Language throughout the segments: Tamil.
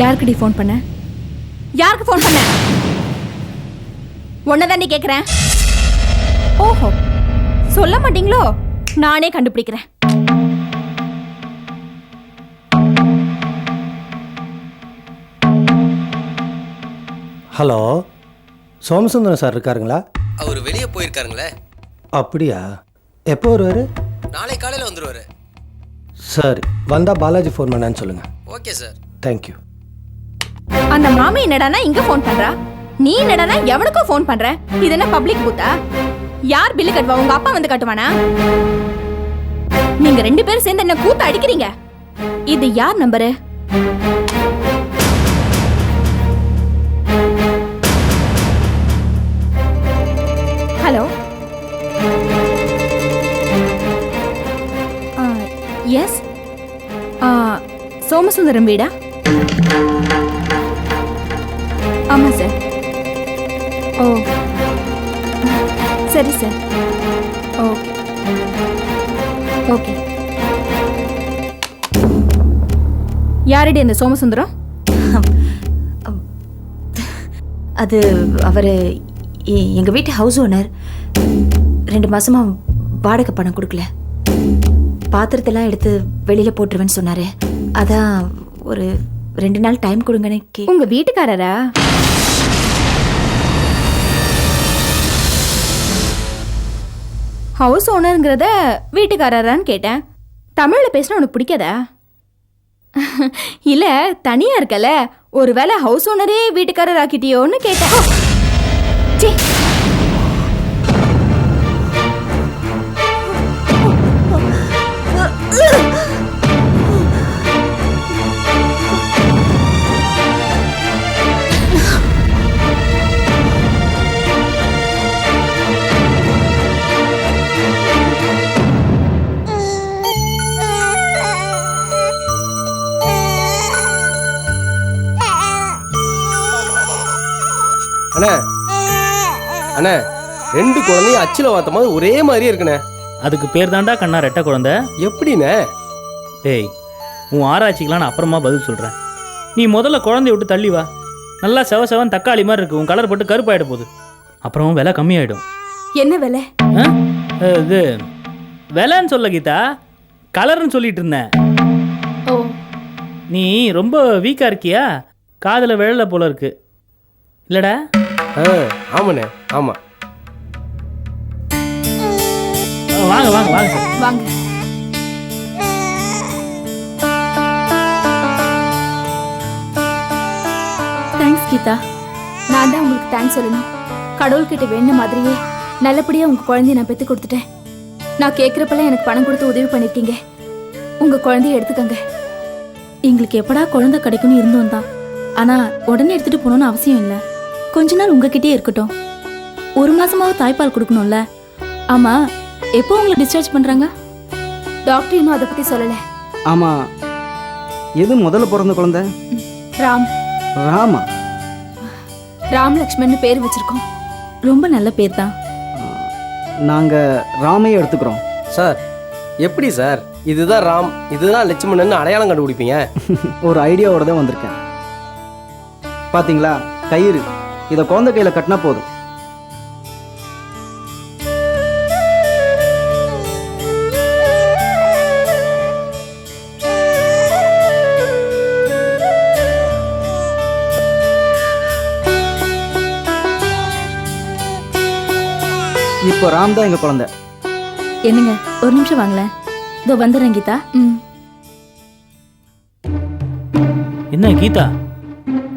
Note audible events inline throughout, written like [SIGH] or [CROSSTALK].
யாருக்குடி ஃபோன் பண்ண? யாருக்கு ஃபோன் பண்ண? உன்னதாண்டி கேக்குறேன். ஓஹோ சொல்ல மாட்டீங்களோ? நானே கண்டுபிடிக்கிறேன். ஹலோ சோமசுந்தரம் சார் இருக்காருங்களா? அவர் வெளியே போயிருக்காருங்களே. அப்படியா? எப்போ வருவார்? நாளை காலையில் வந்துருவாரு. சரி வந்தால் பாலாஜி ஃபோன் பண்ணான்னு சொல்லுங்கள் ஓகே சார். தேங்க்யூ அந்த மாமி என்னடானா இங்க ஃபோன் பண்றா? நீ என்னடானா எவனுக்கோ ஃபோன் பண்ற? இது என்ன பப்ளிக் பூத்தா யார் பில்லு கட்டுவா? உங்க அப்பா வந்து கட்டுவானா? நீங்க ரெண்டு பேரும் சேர்ந்து என்ன கூத்த அடிக்கிறீங்க? இது யார் நம்பரு ஹலோ? எஸ் சோமசுந்தரம் வீடா? ஆமாம் சார். ஓ. சரி சார். ஓகே. ஓகே. யாரடி அந்த சோமசுந்தரம்? அது அவர் எங்கள் வீட்டு ஹவுஸ் ஓனர் ரெண்டு மாசமா வாடகை பணம் கொடுக்கல. பாத்திரத்தெல்லாம் எடுத்து வெளியில் போட்டுருவேன்னு சொன்னார். அதான் ஒரு ரெண்டு நாள் டைம் கொடுங்கன்னு கே உங்க வீட்டுக்காரரா? ஹவுஸ் ஓனருங்கிறத வீட்டுக்காரரான்னு கேட்டேன். தமிழில் பேசினா உனக்கு பிடிக்காதா? [LAUGHS] இல்லை தனியாக இருக்கல. ஒருவேளை ஹவுஸ் ஓனரே வீட்டுக்காரர் ஆக்கிட்டியோன்னு கேட்டேன். அண்ணே ரெண்டு குழந்தையும் அச்சில வாத்த மாதிரி ஒரே மாதிரியே இருக்குண்ணே. அதுக்கு பேர் தாண்டா கண்ணா ரெட்டை குழந்தை? எப்படிண்ணே? டேய் உன் ஆராய்ச்சிக்கெலாம் நான் அப்புறமா பதில் சொல்கிறேன் நீ முதல்ல குழந்தைய விட்டு தள்ளி வா. நல்லா செவ செவன் தக்காளி மாதிரி இருக்கு. உன் கலர் போட்டு கருப்பாயிட போகுது. அப்புறம் விலை கம்மியாயிடும். என்ன விலை? ஆ? அஹ், இது விலைன்னு சொல்ல கீதா கலர்னு சொல்லிட்டு இருந்தேன் ஓ. நீ ரொம்ப வீக்காக இருக்கியா? காதில் விழல போல இருக்கு. இல்லடா. ஆமாண்ணே ஆமாம் வாங்க வாங்க வாங்க. சார் வாங்க. தேங்க்ஸ் கீதா. நான் தான் உங்களுக்கு தேங்க்ஸ் சொல்லணும். கடவுள்கிட்ட வேண்ட மாதிரியே நல்லபடியா உங்க குழந்தைய நான் பெத்து கொடுத்துட்டேன். நான் கேட்குறப்பெல்லாம் எனக்கு பணம் கொடுத்து உதவி பண்ணிருக்கீங்க. உங்க குழந்தைய எடுத்துக்கங்க. எங்களுக்கு எப்படா குழந்தை கிடைக்கும்னு இருந்தோம் தான். ஆனா உடனே எடுத்துட்டு போகணும்னு அவசியம் இல்லை. கொஞ்ச நாள் உங்ககிட்டயே இருக்கட்டும். ஒரு மாசமாவது தாய்ப்பால் கொடுக்கணும்ல. ஆமா எப்போ உங்களை டிஸ்சார்ஜ் பண்றாங்க? டாக்டர் இன்னும் அதை பத்தி சொல்லல. ஆமா எது முதல்ல பிறந்த குழந்தை? ராம். ராமா? ராம் லக்ஷ்மன் பேர் வச்சிருக்கோம். ரொம்ப நல்ல பேர் தான். நாங்க ராமையை எடுத்துக்கிறோம். சார் எப்படி சார்? இதுதான் ராம் இதுதான் லட்சுமணன் அடையாளம் கண்டுபிடிப்பீங்க. [LAUGHS] ஒரு ஐடியாவோட தான் வந்திருக்கேன். பாத்தீங்களா? கயிறு. இதை குழந்தை கையில் கட்டினா போதும். இப்போ ராம் தான் எங்கள் குழந்தை. என்னங்க ஒரு நிமிஷம் வாங்களேன். இதோ வந்துடுறேன் கீதா. ம். என்ன கீதா?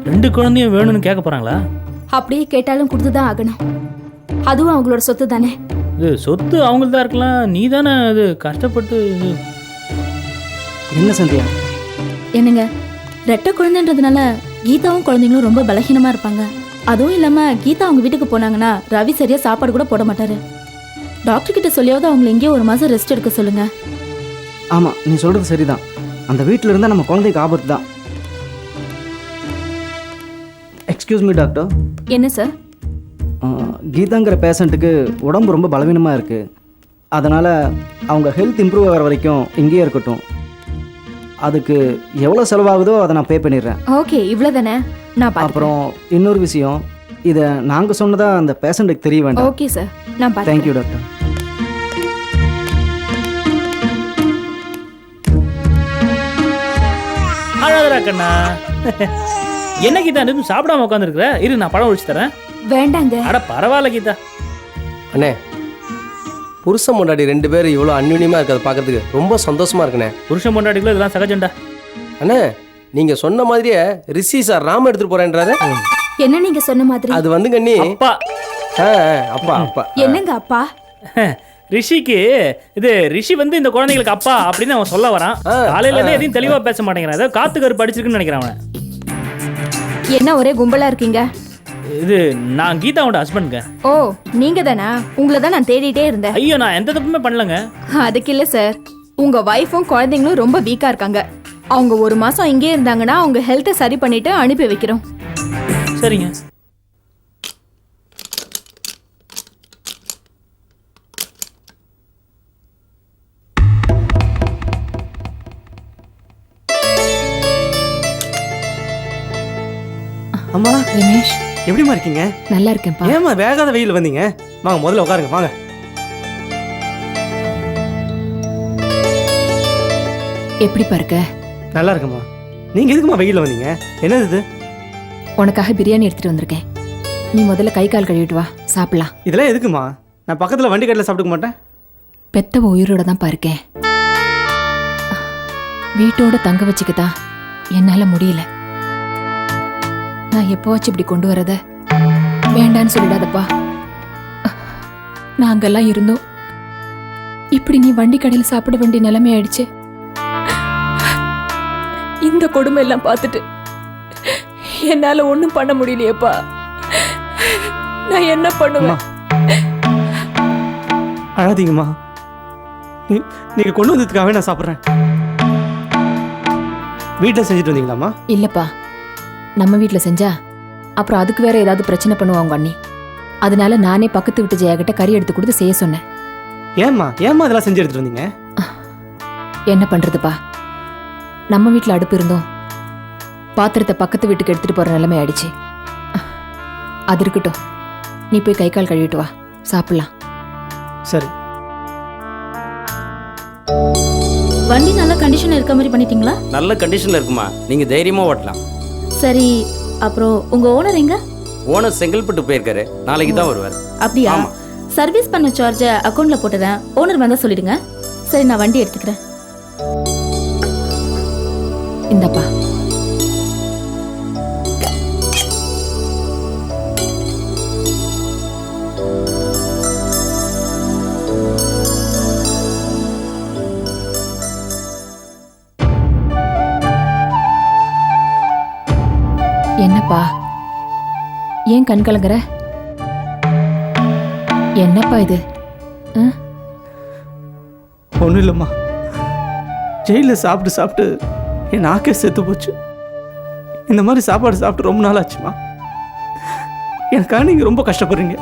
ரெண்டு குழந்தையும் வேணும்னு கேட்க போகிறாங்களா அப்படியே கேட்டாலும் கொடுத்து தான் ஆகணும். அதுவும் அவங்களோட சொத்து தானே இது சொத்து அவங்களுக்கு தான் இருக்கலாம். நீ தானே இது கஷ்டப்பட்டு இது. என்ன சந்தியா? என்னங்க ரெட்டை குழந்தைன்றதுனால கீதாவும் குழந்தைங்களும் ரொம்ப பலகீனமா இருப்பாங்க. அதுவும் இல்லாம கீதா அவங்க வீட்டுக்கு போனாங்கன்னா ரவி சரியா சாப்பாடு கூட போட மாட்டாரு. டாக்டர் கிட்ட சொல்லியாவது அவங்களை எங்கேயோ ஒரு மாசம் ரெஸ்ட் எடுக்க சொல்லுங்க. ஆமாம் நீ சொல்கிறது சரிதான். அந்த வீட்டில் இருந்தால் நம்ம குழந்தைக்கு ஆபத்து தான் எக்ஸ்கியூஸ் மீ டாக்டர் என்ன சார் கீதாங்கிற பேஷண்ட்டுக்கு உடம்பு ரொம்ப பலவீனமாக இருக்குது அதனால் அவங்க ஹெல்த் இம்ப்ரூவ் ஆகிற வரைக்கும் இங்கேயே இருக்கட்டும். அதுக்கு எவ்வளோ செலவாகுதோ அதை நான் பே பண்ணிடுறேன். ஓகே இவ்வளவுதானே? நான் பார்த்துக்கிறேன். அப்புறம் இன்னொரு விஷயம் இதை நாங்கள் சொன்னதா அந்த பேஷண்ட்டுக்கு தெரிய வேண்டாம். ஓகே சார் நான் தேங்க்யூ டாக்டர் அழகரா கண்ணா. என்ன கீதா நீ சாப்பிடாம உட்காந்துருக்குற இரு நான் பழம் ஒழிச்சு தரேன். வேண்டாங்க. அட பரவாயில்ல கீதா. அண்ணே புருஷன் முன்னாடி ரெண்டு பேரும் இவ்வளோ அந்யுன்யமாக இருக்கிறத பார்க்கறதுக்கு ரொம்ப சந்தோஷமா இருக்குண்ணே. புருஷன் பொண்டாட்டிக்குள்ள இதெல்லாம் சகஜம்டா அண்ணே நீங்க சொன்ன மாதிரியே ரிஷி சார் ராம எடுத்துட்டு போறேன்றாரு. என்ன நீங்க சொன்ன மாதிரி? அது வந்து கண்ணி அப்பா. ஆ, அப்பா அப்பா. என்னங்க அப்பா? ரிஷிக்கு இது ரிஷி வந்து இந்த குழந்தைங்களுக்கு அப்பா அப்படின்னு அவன் சொல்ல வரான். காலையில இருந்து எதையும் தெளிவா பேச மாட்டேங்கிறான். ஏதோ காத்து கரு படிச்சிருக்குன்னு நினைக்கிறான் அவன். என்ன ஒரே கும்பலா இருக்கீங்க? இது நான் கீதாவோட ஹஸ்பண்டுங்க ஓ நீங்க தானா உங்களை தான் நான் தேடிட்டே இருந்தேன். ஐயோ நான் எந்த தப்புமே பண்ணலங்க. அதுக்கு இல்ல சார் உங்க ஒய்ஃபும் குழந்தைங்களும் ரொம்ப வீக்கா இருக்காங்க. அவங்க ஒரு மாசம் இங்கே இருந்தாங்கன்னா அவங்க ஹெல்த்தை சரி பண்ணிட்டு அனுப்பி வைக்கிறோம். சரிங்க. அம்மா ரமேஷ். எப்படிம்மா இருக்கீங்க? நல்லா இருக்கேன்ப்பா. ஏம்மா வேகாத வெயில் வந்தீங்க? வாங்க முதல்ல உட்காருங்க வாங்க. எப்படிப்பா இருக்க? நல்லா இருக்கம்மா. நீங்க எதுக்குமா வெயில்ல வந்தீங்க? என்னது இது? உனக்காக பிரியாணி எடுத்துட்டு வந்திருக்கேன். நீ முதல்ல கை கால் கழுவிட்டு வா சாப்பிடலாம். இதெல்லாம் எதுக்குமா நான் பக்கத்துல வண்டி கடையில் சாப்பிட்டுக்க மாட்டேன். பெத்தவ உயிரோட தான்ப்பா இருக்கேன். வீட்டோட தங்க வச்சுக்கதா என்னால முடியல. நான் எப்போவாச்சும் இப்படி கொண்டு வரத? வேண்டான்னு சொல்லிடாதப்பா. நாங்கெல்லாம் இருந்தோம். இப்படி நீ வண்டி கடையில் சாப்பிட வேண்டிய நிலைமை ஆயிடுச்சு. இந்த கொடுமை எல்லாம் பார்த்துட்டு என்னால ஒண்ணும் பண்ண முடியலையேப்பா. நான் என்ன பண்ணுவேன்? அழாதீங்கம்மா. நீங்க கொண்டு வந்ததுக்காகவே நான் சாப்பிட்றேன். வீட்டில் செஞ்சுட்டு வந்தீங்களாம்மா? இல்லப்பா. நம்ம வீட்ல செஞ்சா? அப்புறம் அதுக்கு வேற ஏதாவது பிரச்சனை பண்ணுவாங்க அண்ணி. அதனால நானே பக்கத்து வீட்டு ஜெயா கிட்ட கறி எடுத்து கொடுத்து செய்ய சொன்னேன். ஏம்மா ஏம்மா இதெல்லாம் செஞ்சு எடுத்துட்டு வந்தீங்க? என்ன பண்றதுப்பா? நம்ம வீட்ல அடுப்பு இருந்தோம். பாத்திரத்தை பக்கத்து வீட்டுக்கு எடுத்துட்டு போற நிலைமை ஆயிடுச்சு. அது இருக்கட்டும். நீ போய் கை கால் கழுவிட்டு வா. சாப்பிடலாம். சரி. வண்டி நல்ல கண்டிஷன் இருக்க மாதிரி பண்ணிட்டீங்களா? நல்ல கண்டிஷன்ல இருக்குமா. நீங்க தைரியமா ஓட்டலாம். சரி அப்புறம் உங்க ஓனர் எங்க? ஓனர் செங்கல்பட்டு போயிருக்காரு. நாளைக்கு தான் வருவார். அப்படியா? ஆமா. சர்வீஸ் பண்ண சார்ஜை அக்கௌண்ட்ல போட்டுறேன். ஓனர் வந்தா சொல்லிடுங்க. சரி நான் வண்டி எடுத்துக்கிறேன். இந்தப்பா. ஏன் கண் கலங்குற? என்னப்பா இது? ஒன்றும் இல்லைம்மா. ஜெயிலில் சாப்பிட்டு சாப்பிட்டு என் நாக்கே செத்து போச்சு. இந்த மாதிரி சாப்பாடு சாப்பிட்டு ரொம்ப நாள் ஆச்சுமா? எனக்காக நீங்கள் ரொம்ப கஷ்டப்படுறீங்க.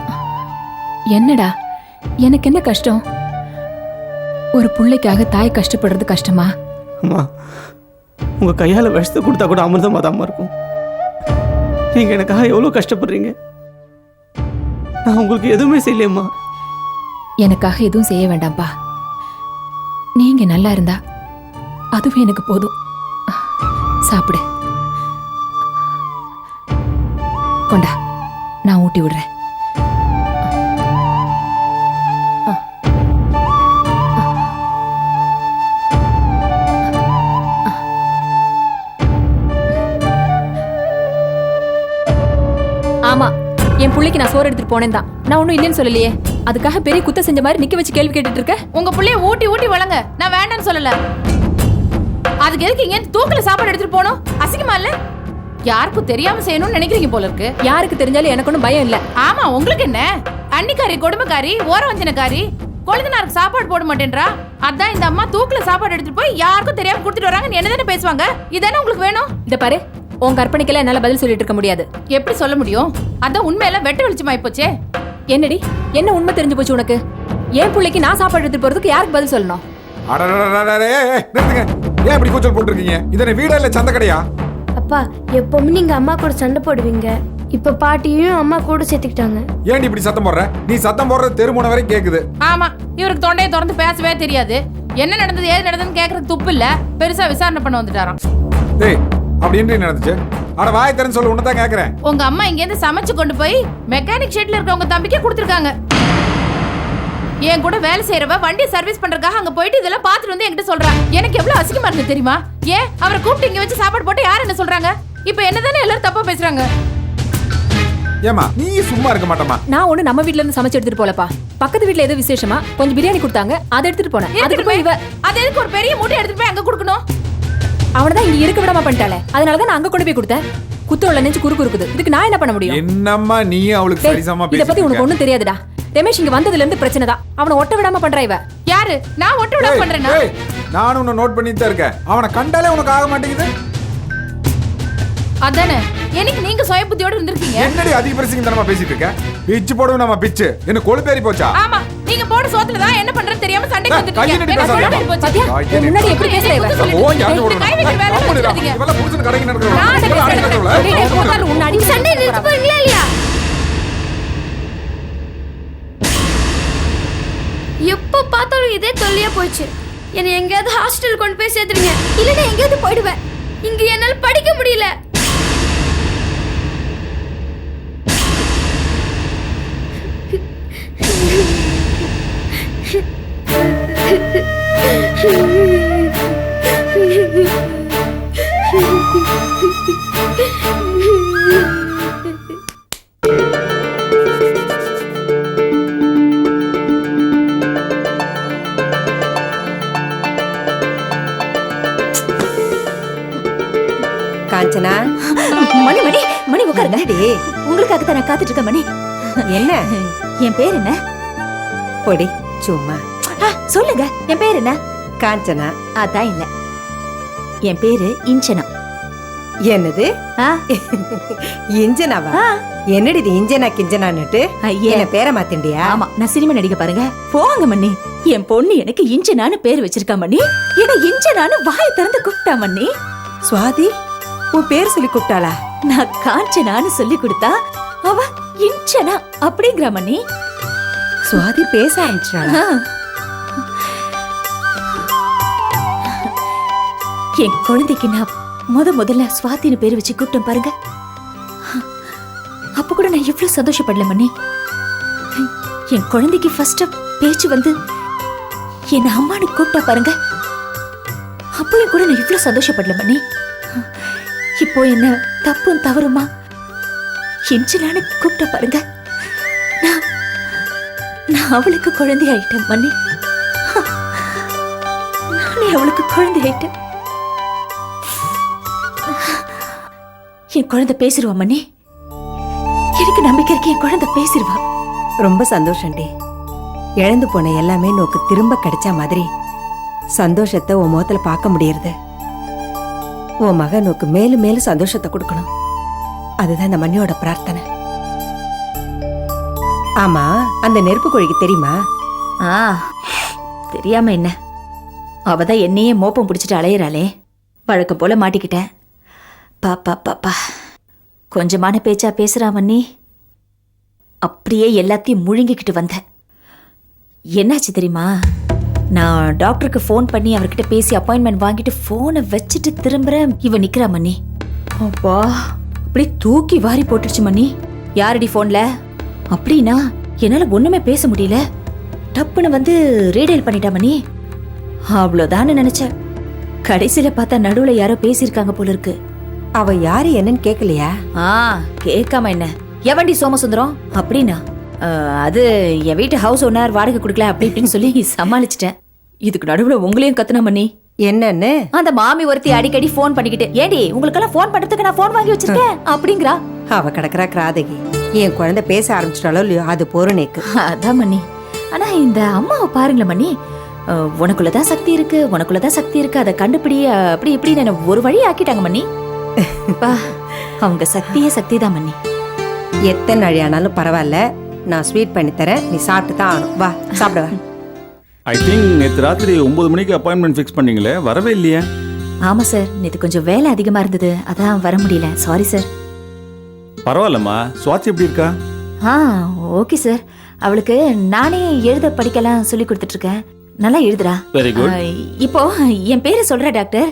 என்னடா? எனக்கு என்ன கஷ்டம்? ஒரு பிள்ளைக்காக தாய் கஷ்டப்படுறது கஷ்டமா? அம்மா உங்கள் கையால் விஷத்தை கொடுத்தா கூட அமிர்தமாக தாம்மா இருக்கும். நீங்கள் எனக்காக எவ்வளோ கஷ்டப்படுறீங்க? நான் உங்களுக்கு எதுவுமே செய்யலையம்மா. எனக்காக எதுவும் செய்ய வேண்டாம்ப்பா நீங்க நல்லா இருந்தா அதுவே எனக்கு போதும். சாப்பிடு. கொண்டா நான் ஊட்டி விடுறேன். புள்ளைக்கு நான் சோறு எடுத்துட்டு போனேன் தான் நான் ஒன்றும் இல்லைன்னு சொல்லலையே. அதுக்காக பெரிய குத்த செஞ்ச மாதிரி நிக்க வச்சு கேள்வி கேட்டுட்டு இருக்க? உங்க புள்ளைய ஊட்டி ஊட்டி வளங்க. நான் வேண்டாம்னு சொல்லல. அதுக்கு எதுக்கு இங்க தூக்கல சாப்பாடு எடுத்துட்டு போனோம்? அசிங்கமா இல்ல? யாருக்கும் தெரியாம செய்யணும்னு நினைக்கிறீங்க போல இருக்கு. யாருக்கு தெரிஞ்சாலும் எனக்கு ஒன்றும் பயம் இல்லை. ஆமா உங்களுக்கு என்ன? அன்னிக்காரி கொடுமைக்காரி ஓர வஞ்சனக்காரி கொழுந்தனாருக்கு சாப்பாடு போட மாட்டேன்றா? அதான் இந்த அம்மா தூக்குல சாப்பாடு எடுத்துட்டு போய் யாருக்கும் தெரியாம கொடுத்துட்டு வராங்க என்ன பேசுவாங்க? இதானே உங்களுக்கு வேணும்? இத பாரு உன் கற்பனைக்கெல்லாம் என்னால பதில் சொல்லிட்டு இருக்க முடியாது. எப்படி சொல்ல முடியும்? அதான் உண்மையில வெட்ட வெளிச்சமாயி போச்சே என்னடி? என்ன உண்மை தெரிஞ்சு போச்சு உனக்கு? என் பிள்ளைக்கு நான் சாப்பாடு எடுத்துட்டு போறதுக்கு யாருக்கு பதில் சொல்லணும்? ஏன் இப்படி கூச்சல் போட்டுருக்கீங்க? இதனை வீடா இல்ல சந்த கடையா? அப்பா எப்பவுமே நீங்க அம்மா கூட சண்டை போடுவீங்க. இப்ப பாட்டியும் அம்மா கூட சேர்த்துக்கிட்டாங்க. ஏன் இப்படி சத்தம் போடுற? நீ சத்தம் போடுறது தெருமுனை வரை கேக்குது. ஆமா இவருக்கு தொண்டையை திறந்து பேசவே தெரியாது. என்ன நடந்தது ஏது நடந்ததுன்னு கேக்குறதுக்கு துப்பு இல்ல. பெருசா விசாரணை பண்ண வந்துட்டாராம். டேய் அப்படி என்ன நடந்துச்சு அட வாய் தரேன்னு சொல்லு உன்னதான் கேக்குறேன். உங்க அம்மா இங்க இருந்து சமைச்சு கொண்டு போய் மெக்கானிக் ஷெட்ல இருக்க உங்க தம்பிக்கே கொடுத்துருக்காங்க. என் கூட வேலை செய்யறவ வண்டி சர்வீஸ் பண்றதுக்காக அங்க போயிட்டு இதெல்லாம் பாத்துட்டு வந்து என்கிட்ட சொல்றா எனக்கு எவ்வளவு அசிங்கமா இருக்கு தெரியுமா? ஏன்? அவரை கூப்பிட்டு இங்க வச்சு சாப்பாடு போட்டு யார் என்ன சொல்றாங்க? இப்போ என்னதானே எல்லாரும் தப்பா பேசுறாங்க? ஏமா நீ சும்மா இருக்க மாட்டமா நான் ஒண்ணு நம்ம வீட்ல இருந்து சமைச்சு எடுத்துட்டு போலப்பா. பக்கத்து வீட்ல ஏதோ விசேஷமா கொஞ்சம் பிரியாணி கொடுத்தாங்க அதை எடுத்துட்டு போனேன். அதுக்கு போய் இவ அது எதுக்கு ஒரு பெரிய மூட்டை எடுத்துட்டு போய் அங்க கொடுக்கணும்? அவனதான் இங்க இருக்க விடாம பண்ணிட்டாளே. அதனாலதான் நான் அங்க கொண்டு போய் கொடுத்தேன். குத்தோல நெஞ்சு குறுக்கு இருக்குது இதுக்கு நான் என்ன பண்ண முடியும்? என்னம்மா நீ அவளுக்கு டேய், சரிசமா இத பத்தி உனக்கு ஒண்ணும் தெரியாதுடா. ரமேஷ் இங்க வந்ததுல இருந்து பிரச்சனை தான். அவனை ஒட்ட விடாம பண்றா இவ. யாரு? நான் ஒட்டு விடாம பண்றேன்னா நானும் உன்னை நோட் பண்ணிட்டு தான் இருக்கேன். அவனை கண்டாலே உனக்கு ஆக மாட்டேங்குது. அதானே? எனக்கு நீங்க சுய புத்தியோட இருந்திருக்கீங்க? என்னடி அதிக பிரசிங்க தனமா பேசிட்டு இருக்க? பிச்சு போடுவோம் நம்ம பிச்சு. என்ன கொழுப்பேறி போச்சா? ஆமா. நீங்க போட சோத்துல தான் என்ன பண்றது தெரியாம சண்டைக்கு ஏய், வந்துட்டீங்க. முன்னாடி எப்படி பேசுற இவ சொல்லிட்டு ஓ யாரு இந்த கை வைக்கிற வேலை வச்சுக்காதீங்க. இவெல்லாம் புருஷன் கடைக்கு உன்னை அடிக்க சண்டை நிறுத்த போறீங்களா இல்லையா? எப்ப பார்த்தாலும் இதே தொல்லையா போச்சு. என்னை எங்கேயாவது ஹாஸ்டல் கொண்டு போய் சேர்த்துருங்க இல்லைன்னா எங்கேயாவது போயிடுவேன். இங்க என்னால படிக்க முடியல. காஞ்சனா? மணி மணி மணி உட்காருங்க. உங்களுக்காக தான் நான் காத்துட்டு இருக்கேன் மணி. என்ன? என் பேர் என்ன? பொடி சும்மா. சொல்லுங்க. என் பேர் என்ன? காஞ்சனா. அதான் இல்ல. என் பேரு இஞ்சனா. என்னது? இஞ்சனாவா. என்னடி இது இஞ்சனா கிஞ்சனான்னுட்டு. என்ன பேரை மாத்திண்டியா ஆமா நான் சினிமா நடிக்க பாருங்க. போங்க மண்ணி என் பொண்ணு எனக்கு இஞ்சனான்னு பேர் வச்சிருக்கா மண்ணி என்ன இஞ்சனான்னு வாய் திறந்து கூப்பிட்டா மண்ணி சுவாதி உன் பேர் சொல்லி கூப்பிட்டாளா? நான் காஞ்சனான்னு சொல்லி கொடுத்தா அவ இஞ்சனா அப்படிங்கிற மண்ணி. சுவாதி பேச ஆரம்பிச்சிட்டாளா? ஆ. என் குழந்தைக்கு நான் முத முதல்ல சுவாத்தின்னு பேர் வச்சு கூப்பிட்டேன் பாருங்க. அப்ப கூட நான் எவ்வளவு சந்தோஷப்படல மண்ணி. என் குழந்தைக்கு ஃபர்ஸ்ட் பேச்சு வந்து என்ன அம்மானு கூப்பிட்டா பாருங்க. அப்பயும் கூட நான் இவ்வளவு சந்தோஷப்படல மண்ணி. இப்போ என்ன தப்பும் தவறுமா? எஞ்சிலான்னு கூப்பிட்ட பாருங்க. நான் நான் அவளுக்கு குழந்தை ஆயிட்டேன் மன்னி. நானே அவளுக்கு குழந்தை ஆயிட்டேன் என் குழந்தை பேசிடுவா மன்னி. எனக்கு நம்பிக்கை இருக்கு என் குழந்தை பேசிடுவா ரொம்ப சந்தோஷம்டி இழந்து போன எல்லாமே நோக்கு திரும்ப கிடைச்ச மாதிரி சந்தோஷத்தை உன் முகத்துல பார்க்க முடியறது. உன் மகனுக்கு மேலும் மேலும் சந்தோஷத்தை கொடுக்கணும். அதுதான் இந்த மண்ணியோட பிரார்த்தனை. ஆமா அந்த நெருப்பு கோழிக்கு தெரியுமா? ஆ தெரியாம என்ன? அவ தான் என்னையே மோப்பம் பிடிச்சிட்டு அலையிறாளே. வழக்கம் போல மாட்டிக்கிட்டேன். பாப்பா பாப்பா கொஞ்சமான பேச்சா பேசுறா மண்ணி அப்படியே எல்லாத்தையும் முழுங்கிக்கிட்டு வந்தேன் என்னாச்சு தெரியுமா? நான் டாக்டருக்கு ஃபோன் பண்ணி அவர்கிட்ட பேசி அப்பாயின்மெண்ட் வாங்கிட்டு ஃபோனை வச்சுட்டு திரும்புறேன். இவ நிக்கிறா மன்னி. அப்பா. அப்படியே தூக்கி வாரி போட்டுடுச்சு மன்னி. யாரடி ஃபோன்ல அப்படின்னா என்னால ஒண்ணுமே பேச முடியல. டப்புன்னு வந்து ரீடைல் பண்ணிட்டா மணி அவ்வளோதான்னு நினைச்சேன். கடைசியில பார்த்தா நடுவுல யாரோ பேசியிருக்காங்க போல இருக்கு. அவ யாரு என்னன்னு கேட்கலையா ஆ கேட்காம என்ன? எவண்டி சோமசுந்தரம்? அப்படின்னா "அஹ், அது என் வீட்டு ஹவுஸ் ஓனர் வாடகை கொடுக்கல அப்படி இப்படின்னு சொல்லி சமாளிச்சிட்டேன். இதுக்கு நடுவுல உங்களையும் கத்துனா பண்ணி என்னன்னு? அந்த மாமி ஒருத்தி அடிக்கடி ஃபோன் பண்ணிக்கிட்டு ஏடி உங்களுக்கெல்லாம் ஃபோன் பண்றதுக்கு நான் ஃபோன் வாங்கி வச்சிருக்கேன் அப்படிங்கிறா. அவ கிடக்குறா கிராதகி. என் குழந்தை பேச ஆரம்பிச்சிட்டாலோ இல்லையோ அது பொருணைக்கு அதான் மணி ஆனா இந்த அம்மாவை பாருங்களேன் மணி உனக்குள்ளதான் சக்தி இருக்கு உனக்குள்ளதான் சக்தி இருக்கு அதை கண்டுபிடி அப்படி இப்படின்னு என்னை ஒரு வழி ஆக்கிட்டாங்க மணி [LAUGHS] பா, அவங்க சக்தியே சக்தி தான் மணி எத்தனை நாழி ஆனாலும் பரவாயில்ல. நான் ஸ்வீட் பண்ணி தரேன். நீ சாப்பிட்டு தான் ஆகணும். வா சாப்பிட வா. ஐ திங்க் நேற்று ராத்திரி ஒன்பது மணிக்கு அப்பாயின்மெண்ட் ஃபிக்ஸ் பண்ணீங்களே. வரவே இல்லையே. ஆமா சார் நேத்து கொஞ்சம் வேலை அதிகமா இருந்தது. அதான் வர முடியல. சாரி சார் பரவாயில்லம்மா. சுவாட்சி எப்படி இருக்கா? ஆ ஓகே சார் அவளுக்கு நானே எழுத படிக்கலாம் சொல்லி கொடுத்துட்டு இருக்கேன் நல்லா எழுதுறா. வெரி குட் இப்போ என் பேரை சொல்றா டாக்டர்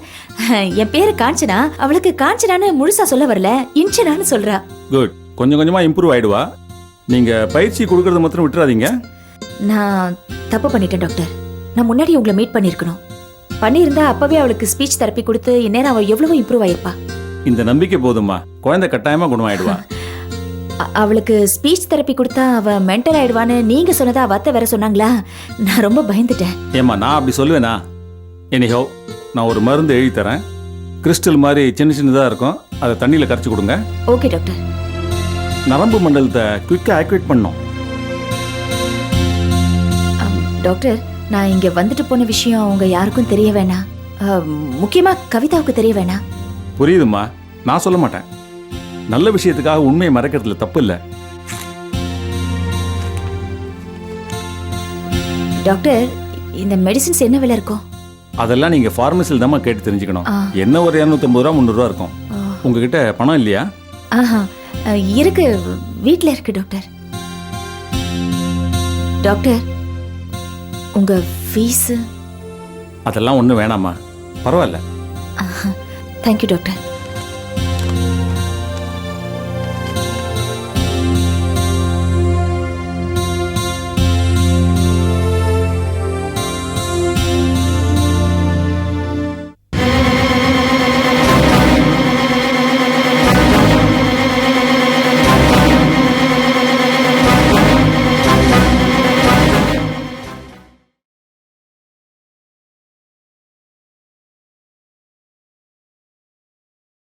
என் பேரு காஞ்சனா. அவளுக்கு காஞ்சனான்னு முழுசா சொல்ல வரல. இன்ச்சனான்னு சொல்றா. குட் கொஞ்சம் கொஞ்சமா இம்ப்ரூவ் ஆயிடுவா. நீங்க பயிற்சி கொடுக்கறத மாத்திரம் விட்டுறாதீங்க. நான் தப்பு பண்ணிட்டேன் டாக்டர். நான் முன்னாடி உங்களை மீட் பண்ணியிருக்கணும். பண்ணியிருந்தா அப்பவே அவளுக்கு ஸ்பீச் தெரப்பி கொடுத்து இந்நேரம் அவள் எவ்வளவோ இம்ப்ரூவ் ஆயிருப்பா. இந்த நம்பிக்கை போதும்மா. குழந்தை கட்டாயமா குணமாயிடுவா. அ- அவளுக்கு ஸ்பீச் தெரப்பி கொடுத்தா அவ மென்டல் ஆயிடுவான்னு நீங்க சொன்னதா அவ அத்தை வேற சொன்னாங்களா? நான் ரொம்ப பயந்துட்டேன். ஏம்மா நான் அப்படி சொல்லுவேனா? எனிஹோ நான் ஒரு மருந்து எழுதி தரேன் கிறிஸ்டல் மாதிரி சின்ன சின்னதாக இருக்கும். அதை தண்ணியில் கரைச்சி கொடுங்க. Okay doctor. நரம்பு மண்டலத்தை குயிக்காக ஆக்டிவேட் பண்ணும். டாக்டர் நான் இங்க வந்துட்டு போன விஷயம் உங்க யாருக்கும் தெரிய வேணாம். அம், முக்கியமா கவிதாவுக்கு தெரிய வேணாம். புரியுதும்மா. நான் சொல்ல மாட்டேன். நல்ல விஷயத்துக்காக உண்மையை மறைக்கிறதுல தப்பு இல்லை. டாக்டர் இந்த மெடிசின்ஸ் என்ன விலை இருக்கும்? அதெல்லாம் நீங்கள் ஃபார்மசியில் தாம்மா கேட்டு தெரிஞ்சுக்கணும். என்ன ஒரு இரநூத்தம்பது ரூபா முந்நூறுரூவா இருக்கும். உங்ககிட்ட பணம் இல்லையா? ஆஹா. இருக்கு. வீட்ல இருக்கு டாக்டர். டாக்டர் உங்க ஃபீஸ்? அதெல்லாம் ஒன்றும் வேணாம்மா. பரவாயில்ல. Thank you doctor.